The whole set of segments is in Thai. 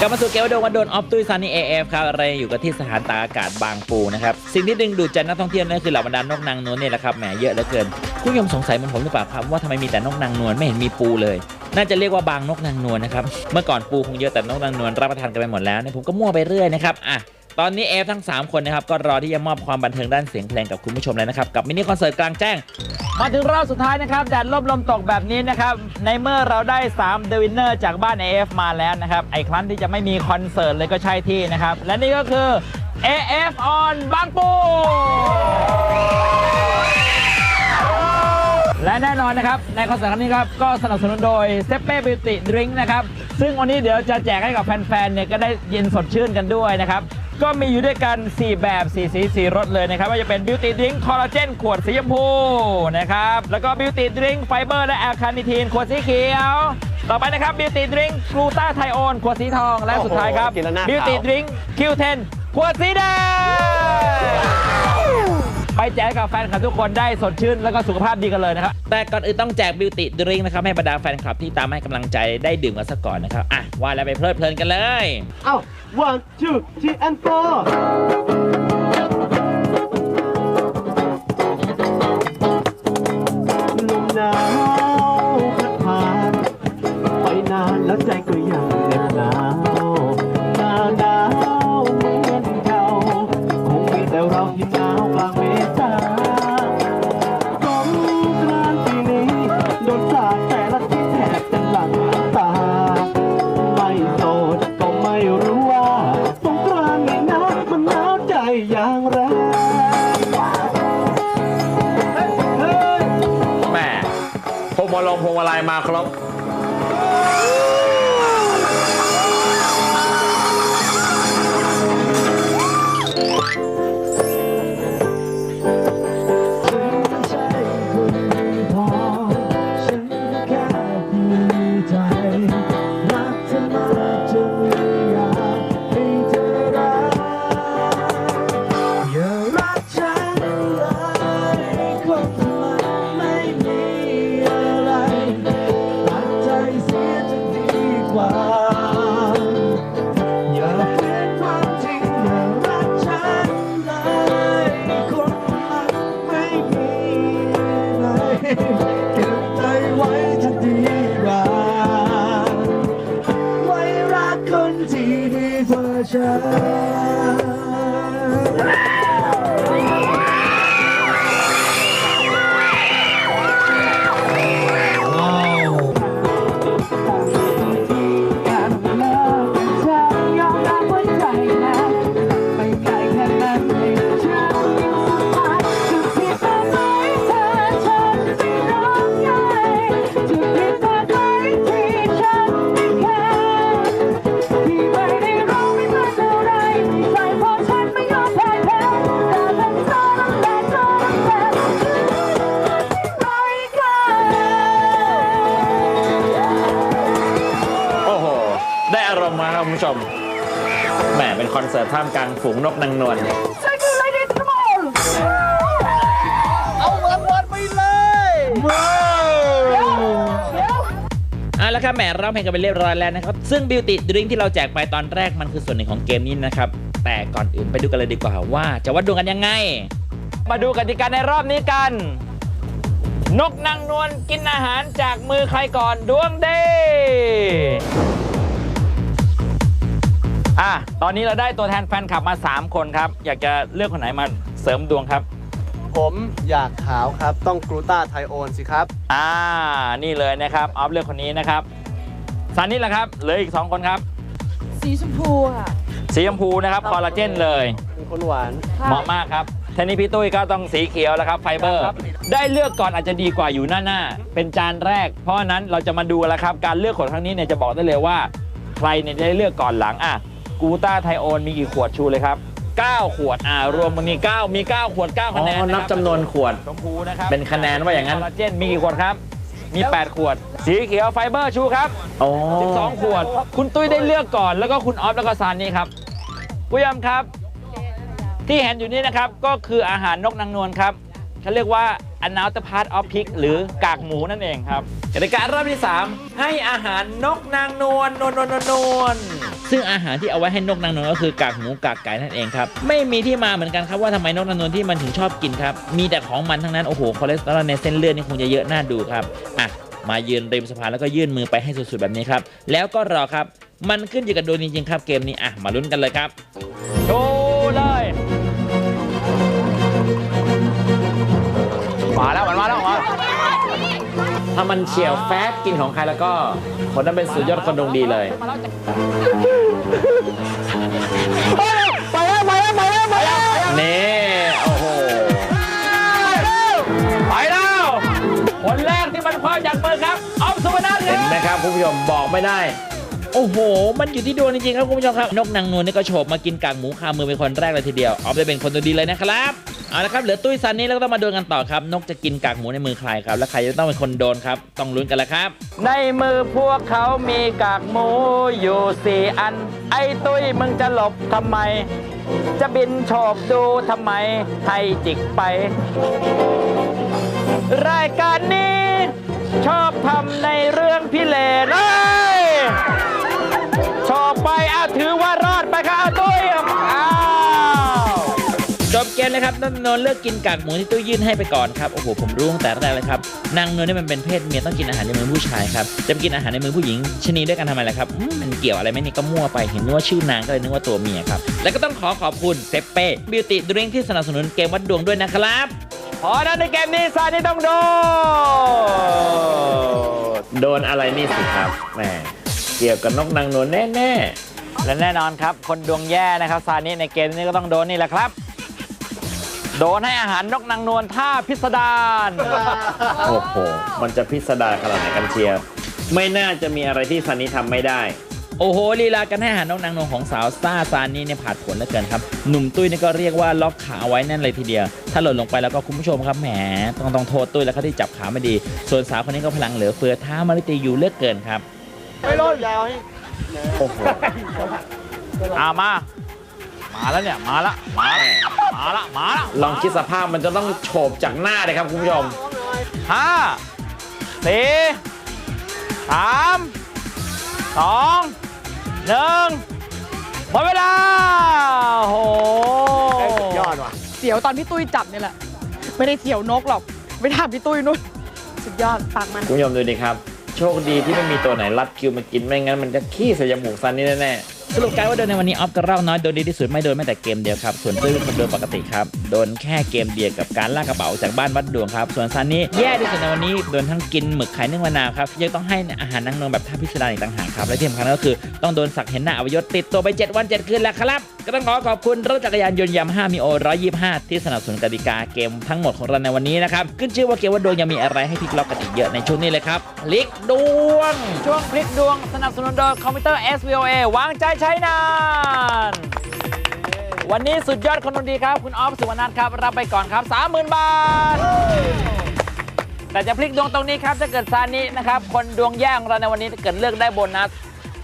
กลับมาสู่เกมวัดโดนวันโดนออฟตุ้ยซันนี่เอฟครับอะไรอยู่กันที่สถานตากอากาศบางปูนะครับ สิ่งที่ดึงดูดใจนักท่องเที่ยวนั่นคือเหล่าบรรดานกนางนวลเนี่ยแหละครับแหมเยอะเหลือเกินคุณผู้ชมสงสัยมันผมหรือเปล่าครับว่าทำไมมีแต่นกนางนวลไม่เห็นมีปูเลย น่าจะเรียกว่าบางนกนางนวลนะครับเมื่อก่อนปูคงเยอะแต่นกนางนวลรับประทานกันไปหมดแล้วเนี่ยผมก็มั่วไปเรื่อยนะครับอะ ตอนนี้เอฟทั้ง 3 คนนะครับ ก็รอที่จะมอบความบันเทิงด้านเสียงเพลงกับคุณผู้ชมแล้วนะครับ กับมินิคอนเสิร์ตกลางแจ้ง มาถึงรอบสุดท้ายนะครับแดดลมลมตกแบบนี้นะครับ ในเมื่อเราได้3เดวินเนอร์จากบ้าน AF มาแล้วนะครับ ไอ้ครั้นที่จะไม่มีคอนเสิร์ตเลยก็ใช่ที่นะครับ และนี่ก็คือ AF on บางปูและแน่นอนนะครับ ในคอนเสิร์ตครั้งนี้ครับ ก็สนับสนุนโดยเซเป้บิวตี้ดริงนะครับ ซึ่งวันนี้เดี๋ยวจะแจกให้กับแฟนๆเนี่ยก็ได้เย็นสดชื่นกันด้วยนะครับ ก็มีอยู่ด้วยกัน 4 แบบ 4 สี4รสเลยนะครับว่าจะเป็นบิวตี้ดริงคอลลาเจนขวดสีชมพูนะครับ แล้วก็บิวตี้ดริงไฟเบอร์และแอลคาเนิทีนขวดสีเขียว ต่อไปนะครับบิวตี้ดริงกลูตาไทโอนขวดสีทองและสุดท้ายครับโอ้โหกินแล้วหน้าขาวบิวตี้ดริงคิวเทนขวดสีแดง ไปแจกกับแฟนคลับทุกคนได้สดชื่นแล้วก็สุขภาพดีกันเลยนะครับ แต่ก่อนอื่นต้องแจกบิวตี้ดริงนะครับให้บรรดาแฟนคลับที่ตามให้กำลังใจได้ดื่มกันซะก่อนนะครับอะว่าแล้วไปเพลิดเพลินกันเลยเอ้า one two three and four ลมหนาวพัดผ่านไปนานแล้วใจก็ยัง งมาลงพวงมายมาครบ ไว้จะดีกว่าไว้รักคนที่ดีกว่าฉัน เป็นคอนเสิร์ตท่ามกลางฝูงนกนางนวล เอารางวัลไปเลยอะแล้วครับแหมร้องเพลงกันไปเรียบร้อยแล้วนะครับ ซึ่งบิวตี้ดริงที่เราแจกไปตอนแรกมันคือส่วนหนึ่งของเกมนี้นะครับ แต่ก่อนอื่นไปดูกันเลยดีกว่าว่าจะวัดดวงกันยังไง มาดูกติกาในรอบนี้กัน นกนางนวลกินอาหารจากมือใครก่อนดวงดี อะตอนนี้เราได้ตัวแทนแฟนคลับมา 3 คนครับ อยากจะเลือกคนไหนมาเสริมดวงครับ ผมอยากขาวครับ ต้องกลูตาไทโอนสิครับ อ่า นี่เลยนะครับออฟเลือกคนนี้นะครับซันนี่แหละครับเหลืออีก 2 คนครับ สีชมพูค่ะสีชมพูนะครับคอลลาเจนเลย เป็นคนหวาน เหมาะมากครับทีนี้พี่ตุ้ยก็ต้องสีเขียวแล้วครับไฟเบอร์ ได้เลือกก่อนอาจจะดีกว่าอยู่หน้าหน้าๆเป็นจานแรก เพราะฉะนั้นเราจะมาดูแล้วครับ การเลือกขวดครั้งนี้เนี่ยจะบอกได้เลยว่า ใครเนี่ยจะได้เลือกก่อนหลังอะ กูต้าไทโอนมีกี่ขวดชูเลยครับ 9 ขวดอ่ารวมมันมี 9 มี 9 ขวด9คะแนนอ๋อนับจำนวนขวด ชมพูนะครับเป็นคะแนนว่าอย่างนั้น คอลลาเจนมีกี่ขวดครับ มี 8 ขวด สีเขียวไฟเบอร์ชูครับ โอ้12 ขวด คุณตุ้ยได้เลือกก่อน แล้วก็คุณออฟแล้วก็ซานนี่ครับผู้ยำครับ ที่เห็นอยู่นี้นะครับก็คืออาหารนกนางนวลครับเขาเรียกว่า another part of pig หรือกากหมูนั่นเองครับกติการอบที่ 3 ให้อาหารนกนางนวลนวลนวลนวลนวล ซึ่งอาหารที่เอาไว้ให้นกนางนวลก็คือกากหมูกากไก่นั่นเองครับไม่มีที่มาเหมือนกันครับว่าทำไมนกนางนวลที่มันถึงชอบกินครับมีแต่ของมันทั้งนั้นโอ้โหคอเลสเตอรอลในเส้นเลือดนี่คงจะเยอะน่าดูครับอะมายืนริมสะพานแล้วก็ยื่นมือไปให้สุดๆแบบนี้ครับแล้วก็รอครับมันขึ้นอยู่กับโดนจริงๆครับเกมนี้อะมาลุ้นกันเลยครับโชว์เลยมาแล้วมันมาแล้วมาถ้ามันเฉียวแฟบกินของใครแล้วก็ คนนั้นเป็นสุดยอดคนดวงดีเลย ไปแล้วไปแล้วไปแล้วไปแล้วนี่ โอ้โห ไปแล้ว คนแรกที่มันความอยากเปิดครับออฟสุวรรณเห็นไหมครับคุณผู้ชมบอกไม่ได้โอ้โห มันอยู่ที่ดวงจริงๆครับคุณผู้ชมครับ นกนางนวลนี่ก็โฉบมากินกากหมูคามือเป็นคนแรกเลยทีเดียว ออฟได้เป็นคนตัวดีเลยนะครับ เอาละครับเหลือตุ้ยซันนี่แล้วก็ต้องมาโดนกันต่อครับ นกจะกินกากหมูในมือใครครับ และใครจะต้องเป็นคนโดนครับ ต้องลุ้นกันล้วครับ ในมือพวกเขามีกากหมูอยู่สี่อัน ไอ้ตุ้ยมึงจะหลบทำไม จะบินโฉบดูทำไมให้จิกไป รายการนี้ ชอบทำในเรื่องพิ จบเกมเลยครับนนนนเลือกกินกากหมูที่ตุ้ยื่นให้ไปก่อนครับโอ้โหผมรู้ตั้งแต่แรกเลยครับนางนวลนี่มันเป็นเพศเมียต้องกินอาหารในมือผู้ชายครับจะกินอาหารในมือผู้หญิงชนีด้วยกันทำไมล่ะครับมันเกี่ยวอะไรไหมนี่ก็มั่วไปเห็นว่าชื่อนางก็เลยนึกว่าตัวเมียครับแล้วก็ต้องขอขอบคุณเซเป้บิวตี้ดริงที่สนับสนุนเกมวัดดวงด้วยนะครับพอนั้นในเกมนี้ซานี่ต้องโดนโดนอะไรนี่สิครับแหมเกี่ยวกับนกนางนวลแน่ๆและแน่นอนครับ คนดวงแย่นะครับซานี่ในเกมนี้ก็ต้องโดนนี่แหละครับ โดนให้อาหารนกนางนวลท่าพิสดารโอ้โห มันจะพิสดารขนาดไหนกันเชียร์ไม่น่าจะมีอะไรที่ซานี่ทำไม่ได้ โอ้โหลีลาการให้อาหารนกนางนวลของสาวซ่าซานี่เนี่ยผ่านผลเหลือเกินครับ หนุ่มตุ้ยนี่ก็เรียกว่าล็อกขาเอาไว้แน่นเลยทีเดียว ถ้าหล่นลงไปแล้วก็คุณผู้ชมครับแหมต้องต้องโทษตุ้ยแล้วครับที่จับขาไม่ดี ส่วนสาวคนนี้ก็พลังเหลือเฟือท้ามาริตีอยู่เหลือกเกินครับไม่รอดยาวให้โอ้โหอามา มาแล้วเนี่ย มาละมาละ มาละมาละลองคิดสภาพมันจะต้องโฉบจากหน้าเลยครับคุณผู้ชมห้าสี่สามสองหนึ่งหมดเวลาโอ้โหยอดว่ะเสียวตอนพี่ตุ้ยจับนี่แหละ ไม่ได้เสียวนกหรอกไปถามพี่ตุ้ยนู่นสุดยอดปากมันคุณผู้ชมดูดิครับ โชคดีที่ไม่มีตัวไหนรัดคิวมากินไม่งั้นมันจะขี้ใส่จมูกซันนี่แน่ๆ สรุปการว่าโดนในวันนี้ออฟกระรอกน้อยโดนดีที่สุดไม่โดนแม้แต่เกมเดียวครับส่วนตื้อเป็นคนโดนปกติครับโดนแค่เกมเดียวกับการลากกระเป๋าจากบ้านวัดดวงครับ ส่วนซันนี่แย่ที่สุดในวันนี้โดนทั้งกินหมึกไข่นึ่งมะนาวครับยังต้องให้อาหารนางนวลแบบท่าพิสดารอีกต่างหากครับและที่สำคัญก็คือต้องโดนสักเห็นหน้าอวัยศติดตัวไป 7 วัน 7 คืนแล้วครับก็ต้องขอขอบคุณรถจักรยานยนต์ยามาฮ่ามีโอ125 ที่สนับสนุนกติกาเกมทั้งหมดของเราในวันนี้นะครับขึ้นชื่อว่าเกมวัดดวงยังมีอะไรให้พลิกล็อกกันอีกเยอะในช่วงนี้เลยครับพลิกดวง ช่วงพลิกดวงสนับสนุนโดยคอมพิวเตอร์ SVOA วางใจใช้นาน วันนี้สุดยอดคนดวงดีครับ คุณออฟสุวรรณัทครับรับไปก่อนครับ 30,000 บาท แต่จะพลิกดวงตรงนี้ครับถ้าเกิดซานินะครับ คนดวงแย่ของเราในวันนี้ถ้าเกิดเลือกได้โบนัส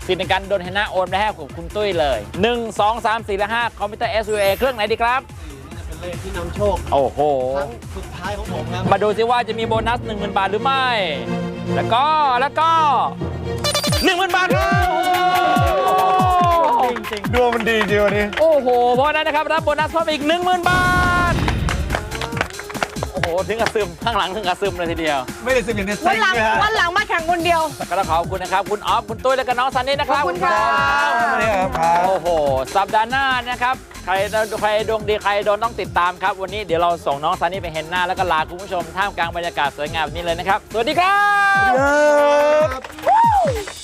สิทธิ์ในการโดนเฮน่าโอนไปให้กับคุณตุ้ยเลย 1 2 3 4และ5คอมพิวเตอร์ SVA เครื่องไหนดีครับ เป็นเลขที่นำโชคโอ้โห ครั้งสุดท้ายของผมครับมาดูซิว่าจะมีโบนัส 10,000 บาทหรือไม่ แล้วก็แล้วก็ 10,000 บาทครับ จริงๆดวงมันดีจริงวันนี้ โอ้โห เพราะฉะนั้นนะครับรับโบนัสเพิ่มอีก 10,000 บาท โอ้โห ถึงกับซึมข้างหลังถึงกับซึมเลยทีเดียว ไม่ได้สิบอย่างเดียววัเซ็นงหลังเลยฮะวันหลังมาแข่งคนเดียว ก็ต้องขอบคุณนะครับ คุณออฟ คุณตุ้ย และก็น้องซันนี่นะครับขอบคุณครับสวัสดีครับครับ โอ้โห สัปดาห์หน้านะครับ ใครใครดวงดีใครโดนต้องติดตามครับ วันนี้เดี๋ยวเราส่งน้องซันนี่ไปเห็นหน้าแล้วก็ลาคุณผู้ชมท่ามกลางบรรยากาศสวยงามแบบนี้เลยนะครับ สวัสดีครับ ครับ